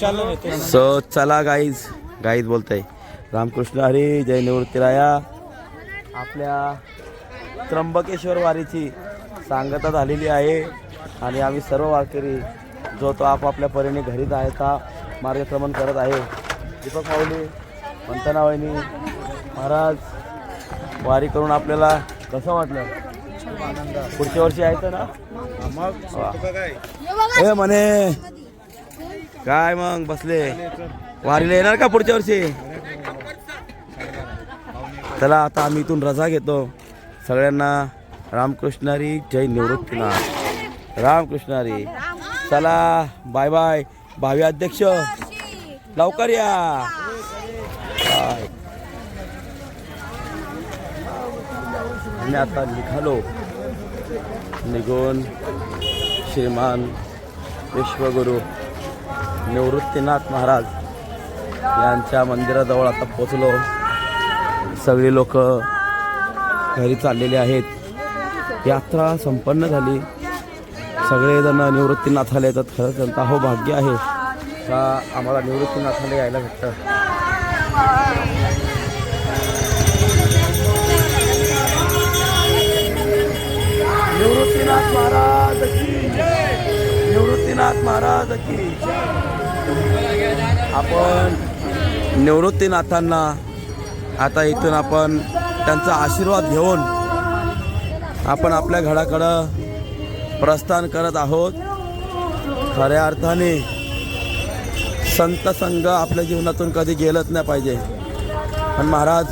So चला guys guys बोलतोय. रामकृष्ण हरी जय निवृत्तीराया. आपल्या त्र्यंबकेश्वर वारीची सांगता झालेली आहे. आणि आम्ही सर्व वारकरी जो तो आपापल्या परीने घरी जायचा मार्गक्रमण करत आहे. दीपक माऊली मंथना वहिनी महाराज वारी करून आपल्याला कसं वाटलं? पुढच्या वर्षी यायचं ना? वा. ए म्हणे काय मग बसले? वारीला येणार का पुढच्या वर्षी? चला आता आम्ही इथून रजा घेतो. सगळ्यांना रामकृष्णारी जय निवृत्तीनाथ. रामकृष्णारी. चला बाय बाय. भावी अध्यक्ष लवकर या. आम्ही आता निघालो. निघून श्रीमान विश्वगुरु निवृत्तीनाथ महाराज यांच्या मंदिराजवळ आता पोचलो. सगळी लोक घरी चाललेले आहेत. यात्रा संपन्न झाली. सगळेजण निवृत्तीनाथाला येतात. खरंच त्यांचा हो भाग्य आहे. का आम्हाला निवृत्तीनाथाला यायला भेटतं. निवृत्तीनाथ महाराज की निवृत्तीनाथ महाराज की आपण निवृत्तीनाथांना आता इथून आपण त्यांचा आशीर्वाद घेऊन आपण आपल्या घराकडं प्रस्थान करत आहोत. खऱ्या अर्थाने संत संघ आपल्या जीवनातून कधी गेलंच नाही पाहिजे. पण महाराज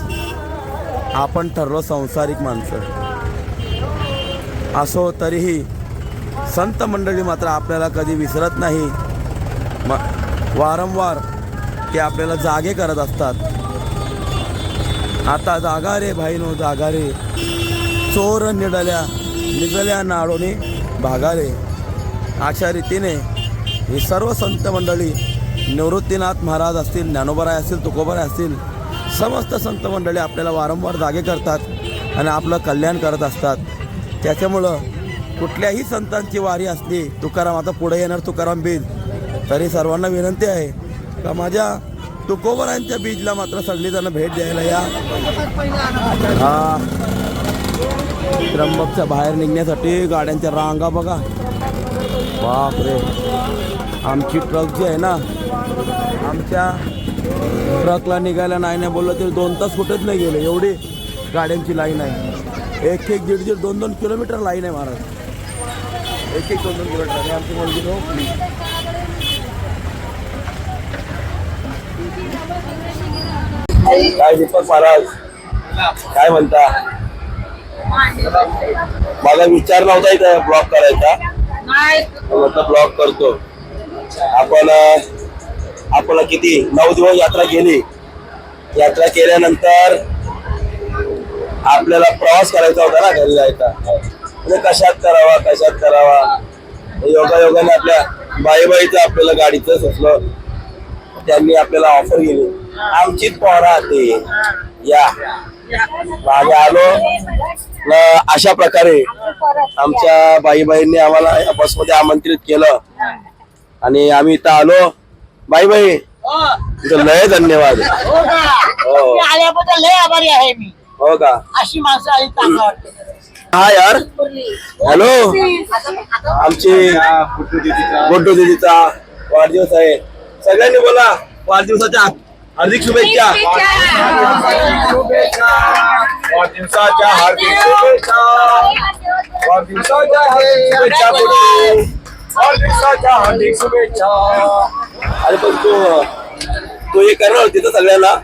आपण ठरलो संसारिक माणसं. असो तरीही संत मंडळी मात्र आपल्याला कधी विसरत नाही. वारंवार ते आपल्याला जागे करत असतात. आता जागा रे भाईनो जागा रे. चोर निडल्या निघल्या नाडोने भागा रे. अशा रीतीने ही सर्व संत मंडळी निवृत्तीनाथ महाराज असतील ज्ञानोबराय असतील तुकोबराय असतील समस्त संत मंडळी आपल्याला वारंवार जागे करतात आणि आपलं कल्याण करत असतात. त्याच्यामुळं कुठल्याही संतांची वारी असली तुकाराम आता पुढे येणार तुकाराम बीज तरी सर्वांना विनंती आहे का माझ्या तुकोबरांच्या बीचला मात्र सगळीजणं भेट द्यायला या. हा. त्र्यंबकच्या बाहेर निघण्यासाठी गाड्यांच्या रांगा बघा. बापरे. आमची ट्रक जी आहे ना आमच्या ट्रकला निघायला नाही नाही बोललं तरी दोन तास कुठेच नाही गेले. एवढी गाड्यांची लाईन आहे. एक एक दीड दीड दोन दोन किलोमीटर लाईन आहे महाराज. एक एक दोन दोन किलोमीटर. आमची मुलगी हो प्लीज काय दीपक महाराज? काय म्हणता? मला विचार नव्हता इथं ब्लॉक करायचा. म्हटलं ब्लॉक करतो. आपण आपण किती? नऊ दिवस यात्रा केली. यात्रा केल्यानंतर आपल्याला प्रवास करायचा होता ना घरी जायचा. म्हणजे कशात करावा कशात करावा? योगा योगाने आपल्या बाईबाईचं आपल्याला गाडीचं सुचलं त्यांनी आपल्याला ऑफर केली. आमचीच पोहरा ते या. आम्ही आलो. न अशा प्रकारे आमच्या बाईबाईंनी आम्हाला या बसमध्ये आमंत्रित केलं. आणि आम्ही इथं आलो. बाईबाई तुझं लय धन्यवाद. हो. आल्याबद्दल लय आभारी आहे मी. हो का? अशी माणसं आली चांगलं वाटतं. हा यार. हॅलो. आमची गुड्डू दिदीचा वाढदिवस आहे. सगळ्यांनी बोला वाढदिवसाच्या हार्दिक शुभेच्छा. वाढदिवसाच्या हार्दिक शुभेच्छा. वाढदिवसाच्या हार्दिक शुभेच्छा. वाढदिवसाच्या हार्दिक शुभेच्छा. अरे पण तू तू हे करणार होती तर सगळ्यांना.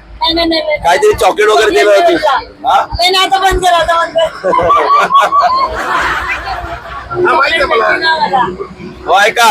काहीतरी चॉकलेट वगैरे दिलं होती. हा. हो ऐका.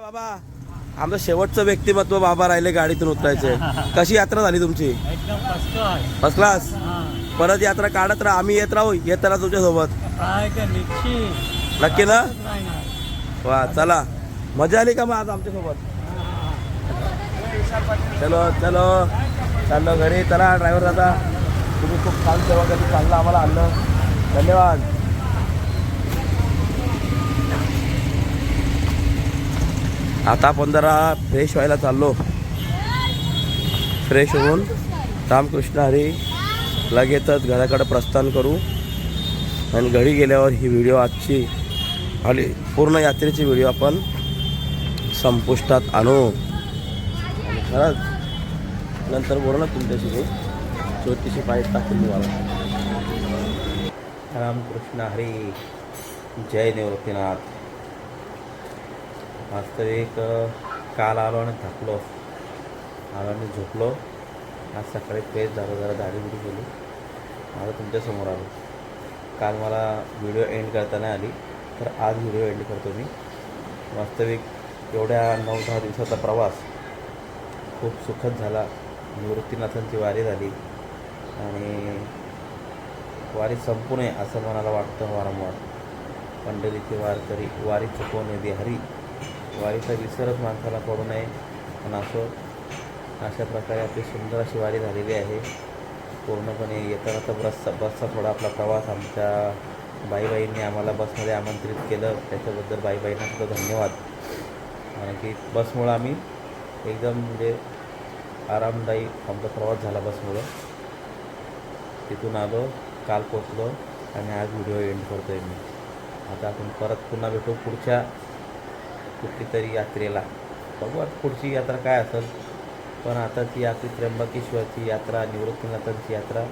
बाबा. आमचं शेवटचं व्यक्तिमत्व बाबा राहिले गाडीतून उतरायचे. कशी यात्रा झाली तुमची? फर्स्ट क्लास परत यात्रा काढत राहा आम्ही येत राहू येत राहा तुमच्यासोबत काय का निश्चित नक्की ना? वा चला. मजा आली का मग आज आमच्यासोबत चलो चलो. चाललो घरी. चला ड्रायव्हर दादा. तुम्ही खूप छान सेवा कधी चांगलं आम्हाला आणलं. धन्यवाद. आता आपण जरा फ्रेश व्हायला चाललो. फ्रेश होऊन रामकृष्ण हरी लगेचच घराकडे प्रस्थान करू. आणि घरी गेल्यावर ही व्हिडिओ आजची आणि पूर्ण यात्रेची व्हिडिओ आपण संपुष्टात आणू. आणि खरंच. नंतर बोलू ना तुमच्याशी मी. ज्योतिषी पाहिजे टाकून मी मला रामकृष्ण हरी. जय निवृत्तीनाथ वास्तविक एक काल आलो आणि थकलो. आलो आणि झोपलो. आज सकाळी फ्रेश झालो जरा दाढी बिडी केली. आता तुमच्यासमोर आलो. काल मला व्हिडिओ एंड करता नाही आली तर आज व्हिडिओ एंड करतो मी. वास्तविक एवढ्या नऊ दहा दिवसाचा प्रवास खूप सुखद झाला. निवृत्तीनाथांची वारी झाली. आणि वारी संपू नये असं मनाला वाटतं वारंवार. पंढरीची वारकरी वारी चुकवणे दे हरी. वारीचा विसरच माणसाला पडू नये. पण असो अशा प्रकारे आपली सुंदर अशी वारी झालेली आहे. पूर्णपणे येताना तर बसचा बसचा थोडा आपला प्रवास आमच्या बाईबाईंनी आम्हाला बसमध्ये आमंत्रित केलं. त्याच्याबद्दल बाईबाईंना सुद्धा धन्यवाद. कारण की बसमुळं आम्ही एकदम म्हणजे आरामदायी आमचा प्रवास झाला बसमुळं. तिथून आलो काल पोचलो आणि आज व्हिडिओ एंड करतो आहे मी. आता आपण परत पुन्हा भेटू पुढच्या कुठेतरी यात्रेला. बघू आता पुढची यात्रा काय असेल? पण आता ती आपली त्र्यंबकेश्वरची यात्रा निवृत्तीनाथांची यात्रा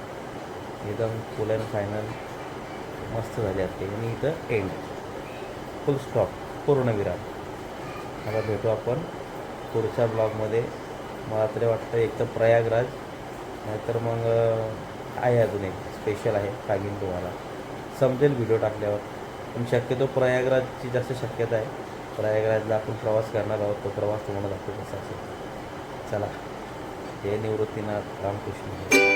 एकदम फुल अँड फायनल मस्त झाली असते आणि इथं एंड फुल स्टॉप पूर्णविराम आता भेटू आपण पुढच्या ब्लॉगमध्ये. मला तरी वाटतं एक तर प्रयागराज नाहीतर मग आहे अजून एक स्पेशल आहे सांगेन तुम्हाला. समजेल व्हिडिओ टाकल्यावर. पण शक्यतो प्रयागराजची जास्त शक्यता आहे. प्रयागराजला आपण प्रवास करणार आहोत तो प्रवास तुम्हाला दाखवू कसा असेल चला हे निवृत्तीनाथ रामकृष्ण.